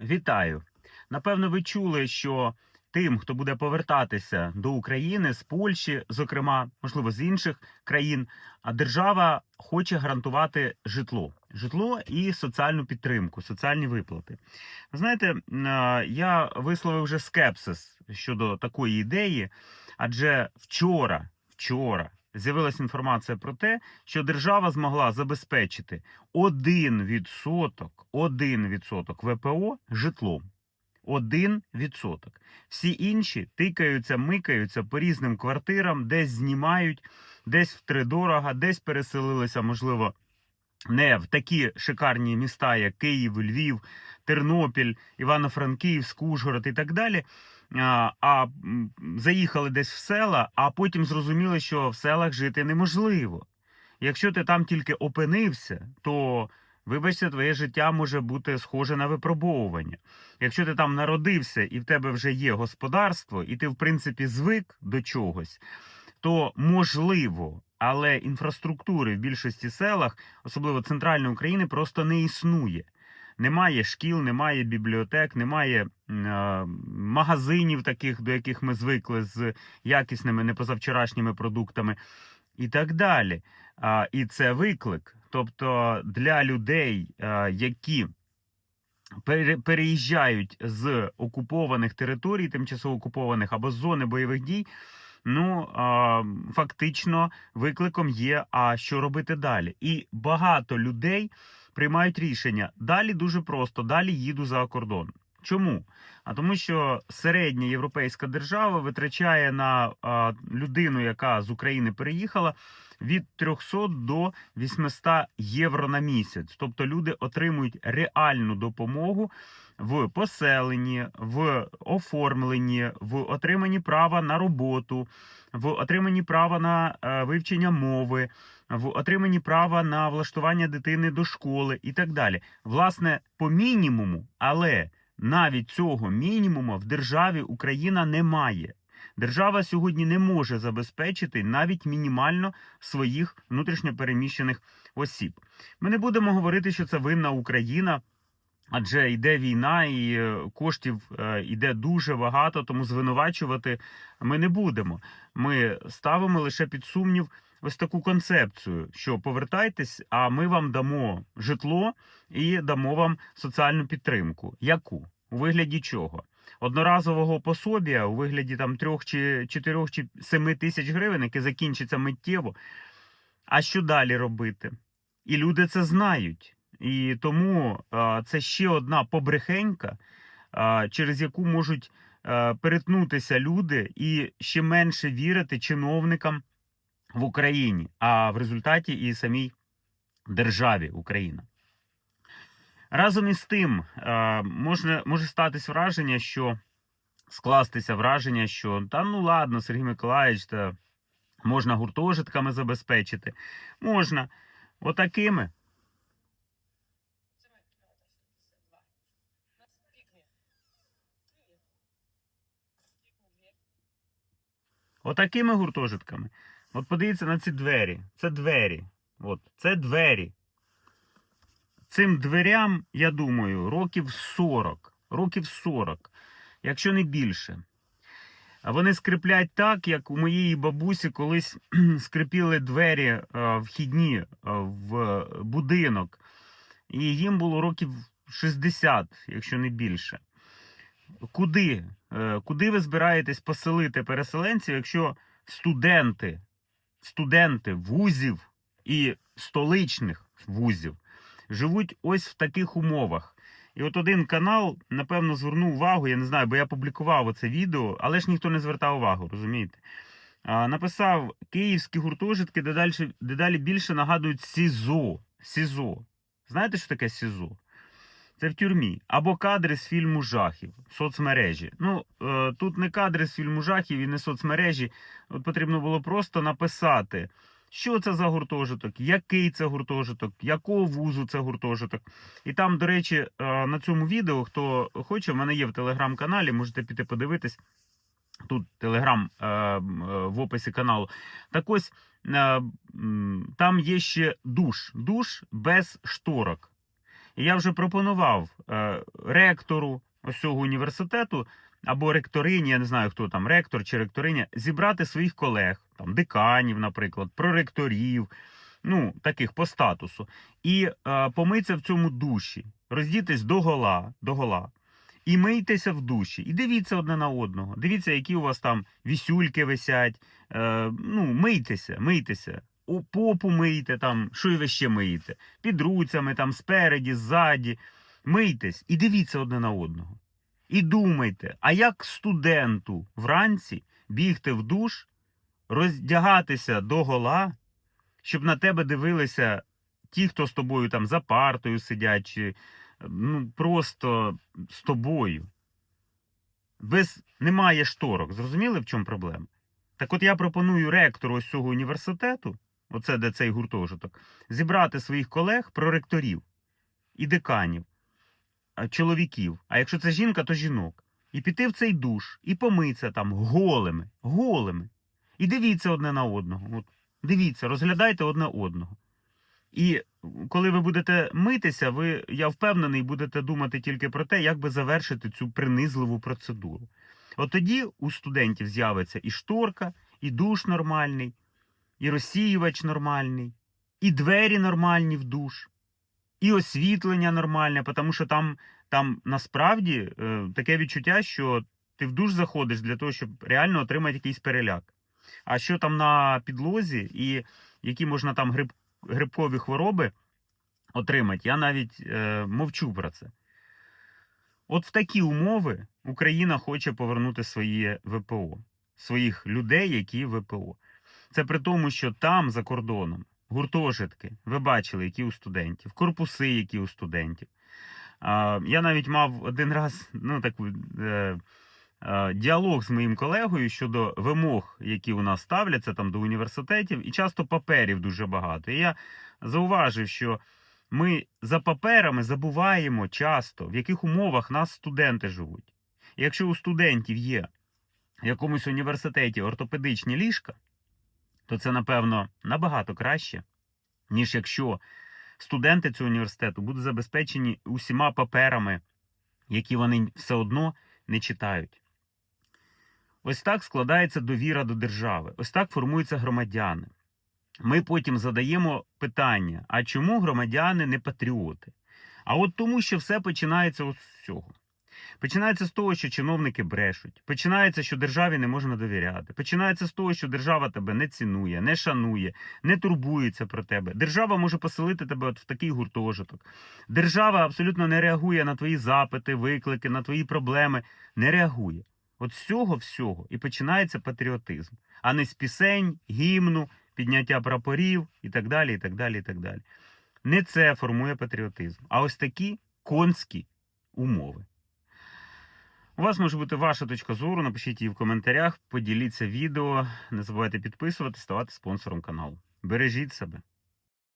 Вітаю! Напевно, ви чули, що тим, хто буде повертатися до України з Польщі, зокрема, можливо, з інших країн, держава хоче гарантувати житло, житло і соціальну підтримку, соціальні виплати. Ви знаєте, я висловив вже скепсис щодо такої ідеї, адже вчора, вчора. З'явилася інформація про те, що держава змогла забезпечити 1%, 1% ВПО житлом. 1%. Всі інші тикаються, микаються по різним квартирам, десь знімають, десь втридорога, десь переселилися, можливо, не в такі шикарні міста, як Київ, Львів, Тернопіль, Івано-Франківськ, Ужгород і так далі. А, заїхали десь в села, а потім зрозуміли, що в селах жити неможливо. Якщо ти там тільки опинився, то вибачте, твоє життя може бути схоже на випробовування. Якщо ти там народився і в тебе вже є господарство, і ти, в принципі, звик до чогось, то можливо, але інфраструктури в більшості селах, особливо центральної України, просто не існує. Немає шкіл, немає бібліотек, немає е, магазинів, таких, до яких ми звикли з якісними не позавчорашніми продуктами, і так далі. А, І це виклик. Тобто для людей, е, які пере- переїжджають з окупованих територій, тимчасово окупованих або з зони бойових дій. Ну фактично викликом є, а що робити далі? І багато людей приймають рішення. Далі дуже просто, далі їду за кордон. Чому? А тому, що середня європейська держава витрачає на а, людину, яка з України переїхала, від 300 до 800 євро на місяць. Тобто люди отримують реальну допомогу в поселенні, в оформленні, в отриманні права на роботу, в отриманні права на е, вивчення мови, в отриманні права на влаштування дитини до школи і так далі. Власне, по мінімуму, але навіть цього мінімуму в державі Україна не має. Держава сьогодні не може забезпечити навіть мінімально своїх внутрішньопереміщених осіб. Ми не будемо говорити, що це винна Україна. Адже йде війна, і е, коштів е, йде дуже багато, тому звинувачувати ми не будемо. Ми ставимо лише під сумнів ось таку концепцію, що повертайтесь, а ми вам дамо житло і дамо вам соціальну підтримку. Яку? У вигляді чого? Одноразового пособія у вигляді там трьох чи чотирьох чи семи тисяч гривень, яке закінчиться миттєво. А що далі робити? І люди це знають. І тому це ще одна побрехенька, через яку можуть перетнутися люди і ще менше вірити чиновникам в Україні, а в результаті і самій державі Україна. Разом із тим, можна, може статись враження, що скластися враження, що та ну ладно, Сергій Миколаївич, та можна гуртожитками забезпечити. Можна. Отакими. Отакими гуртожитками. От подивіться на ці двері. Це двері. От, це двері. Цим дверям, я думаю, років 40. Років 40, якщо не більше. А вони скриплять так, як у моєї бабусі колись скрипіли двері е, вхідні е, в будинок. І їм було років 60, якщо не більше. Куди? Е, Куди ви збираєтесь поселити переселенців, якщо студенти, студенти вузів і столичних вузів живуть ось в таких умовах? І от один канал, напевно, звернув увагу, я не знаю, бо я публікував оце відео, але ж ніхто не звертав увагу, розумієте? А, написав: київські гуртожитки дедалі, дедалі більше нагадують СІЗО. СІЗО. Знаєте, що таке СІЗО? Це в тюрмі. Або кадри з фільму жахів, соцмережі. Ну, е, тут не кадри з фільму жахів і не соцмережі. От потрібно було просто написати, що це за гуртожиток, який це гуртожиток, якого вузу це гуртожиток. І там, до речі, е, на цьому відео, хто хоче, в мене є в телеграм-каналі, можете піти подивитись. Тут телеграм е, е, в описі каналу. Так ось е, там є ще душ. Душ без шторок. Я вже пропонував е, ректору ось цього університету або ректорині, я не знаю, хто там, ректор чи ректориня, зібрати своїх колег, там деканів, наприклад, проректорів, ну, таких по статусу, і е, помитися в цьому душі, роздітись до гола, до гола. І мийтеся в душі, і дивіться одне на одного. Дивіться, які у вас там вісюльки висять. Е, ну, мийтеся, мийтеся. У попу мийте, там, що ви ще миєте. Під руцями, там, спереді, ззаді. Мийтесь і дивіться одне на одного. І думайте, а як студенту вранці бігти в душ, роздягатися до гола, щоб на тебе дивилися ті, хто з тобою там за партою сидять, чи ну, просто з тобою. Без немає шторок. Зрозуміли, в чому проблема? Так от я пропоную ректору ось цього університету, оце де цей гуртожиток, зібрати своїх колег, проректорів і деканів, чоловіків. А якщо це жінка, то жінок. І піти в цей душ, і помитися там голими, голими. І дивіться одне на одного. От, дивіться, розглядайте одне одного. І коли ви будете митися, ви, я впевнений, будете думати тільки про те, як би завершити цю принизливу процедуру. От тоді у студентів з'явиться і шторка, і душ нормальний, і розсіювач нормальний, і двері нормальні в душ, і освітлення нормальне, тому що там, там насправді е, таке відчуття, що ти в душ заходиш для того, щоб реально отримати якийсь переляк. А що там на підлозі, і які можна там гриб, грибкові хвороби отримати, я навіть е, мовчу про це. От в такі умови Україна хоче повернути своє ВПО, своїх людей, які ВПО. Це при тому, що там, за кордоном, гуртожитки, ви бачили, які у студентів, корпуси, які у студентів. Я навіть мав один раз ну, таку, е, е, діалог з моїм колегою щодо вимог, які у нас ставляться там до університетів, і часто паперів дуже багато. І я зауважив, що ми за паперами забуваємо часто, в яких умовах нас студенти живуть. І якщо у студентів є в якомусь університеті ортопедичні ліжка, то це, напевно, набагато краще, ніж якщо студенти цього університету будуть забезпечені усіма паперами, які вони все одно не читають. Ось так складається довіра до держави, ось так формуються громадяни. Ми потім задаємо питання: а чому громадяни не патріоти? А от тому, що все починається з цього. Починається з того, що чиновники брешуть. Починається, що державі не можна довіряти. Починається з того, що держава тебе не цінує, не шанує, не турбується про тебе. Держава може поселити тебе от в такий гуртожиток. Держава абсолютно не реагує на твої запити, виклики, на твої проблеми. Не реагує. От з цього всього і починається патріотизм, а не з пісень, гімну, підняття прапорів і так далі. і так далі, і так далі. Не це формує патріотизм, а ось такі конські умови. У вас може бути ваша точка зору. Напишіть її в коментарях, поділіться відео. Не забувайте підписуватись, ставати спонсором каналу. Бережіть себе.